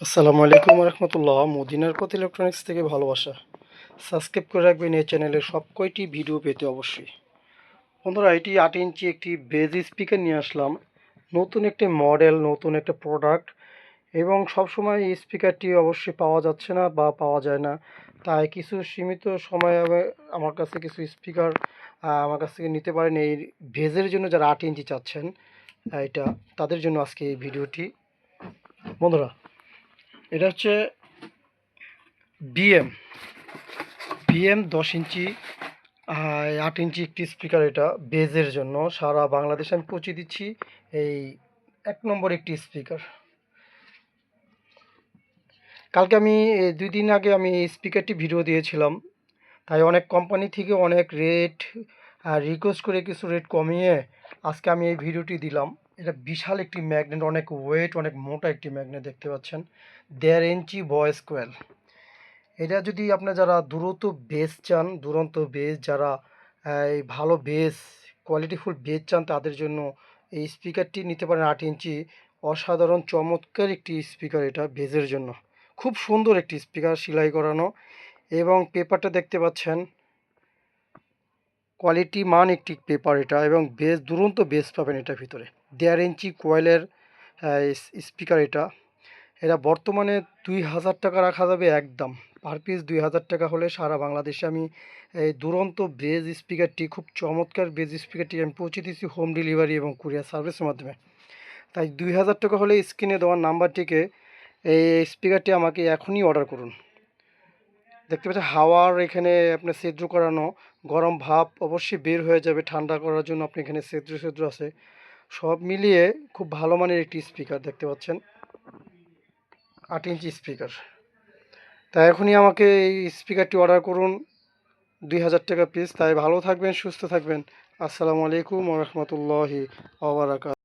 আসসালামু আলাইকুম রহমতুল্লাহ মদিনার পথ ইলেকট্রনিক্স থেকে ভালোবাসা। সাবস্ক্রাইব করে রাখবেন এই চ্যানেলে সব কয়টি ভিডিও পেতে অবশ্যই। বন্ধুরা, এটি আট ইঞ্চি একটি বেজ স্পিকার নিয়ে আসলাম। নতুন একটি মডেল নতুন একটা প্রোডাক্ট এবং সবসময় এই স্পিকারটি অবশ্যই পাওয়া যাচ্ছে না বা পাওয়া যায় না। তাই কিছু সীমিত সময় আমি- আমার কাছে কিছু স্পিকার আমার কাছ থেকে নিতে পারেন। এই ভেজের জন্য যারা আট ইঞ্চি চাচ্ছেন এটা তাদের জন্য আজকে এই ভিডিওটি বন্ধুরা এটা হচ্ছে বিএম বিএম দশ ইঞ্চি আট ইঞ্চি একটি স্পিকার এটা বেজের জন্য। সারা বাংলাদেশে আমি পৌঁছে দিচ্ছি এই এক নম্বর একটি স্পিকার কালকে আমি দুই দিন আগে আমি স্পিকারটি ভিডিও দিয়েছিলাম। তাই অনেক কোম্পানি থেকে অনেক রেট রিকোয়েস্ট করে কিছু রেট কমিয়ে আজকে আমি এই ভিডিওটি দিলাম। এটা বিশাল একটি ম্যাগনেট, অনেক ওয়েট, অনেক মোটা একটি ম্যাগনেট দেখতে পাচ্ছেন। দেড় ইঞ্চি ভয়েস কোয়েল এটা যদি আপনার যারা দ্রুত বেস চান, দুরন্ত বেস, যারা ভালো বেস, কোয়ালিটিফুল বেস চান, তাদের জন্য এই স্পিকারটি নিতে পারেন আট ইঞ্চি। অসাধারণ, চমৎকার একটি স্পিকার এটা বেজের জন্য। খুব সুন্দর একটি স্পিকার সেলাই করানো এবং পেপারটা দেখতে পাচ্ছেন। কোয়ালিটি মান একটি পেপার এটা এবং বেস, দুরন্ত বেস পাবেন এটার ভিতরে। দেড় ইঞ্চি কোয়েলের স্পিকার এটা। এটা বর্তমানে দুই হাজার টাকা রাখা যাবে একদম। পার পিস দুই হাজার টাকা হলে সারা বাংলাদেশে আমি, এই দুরন্ত বেজ স্পিকারটি খুব চমৎকার বেজ স্পিকারটি আমি পৌঁছে দিয়েছি হোম ডেলিভারি এবং কুরিয়ার সার্ভিসের মাধ্যমে। তাই দুই হাজার টাকা হলে স্ক্রিনে দেওয়ার নাম্বারটিকে এই স্পিকারটি আমাকে এখনই অর্ডার করুন। দেখতে পাচ্ছেন হাওয়ার এখানে আপনার ছিদ্র করানো, গরম ভাপ অবশ্যই বের হয়ে যাবে ঠান্ডা করার জন্য, আপনি এখানে ছিদ্র ছিদ্র আছে। সব মিলিয়ে খুব ভালো মানের একটি স্পিকার দেখতে পাচ্ছেন। আট ইঞ্চি স্পিকার তাই এখনই আমাকে এই স্পিকারটি অর্ডার করুন। দুই হাজার টাকা পিস তাই ভালো থাকবেন, সুস্থ থাকবেন। আসসালামু আলাইকুম রহমতুল্লাহি ওবরাকাত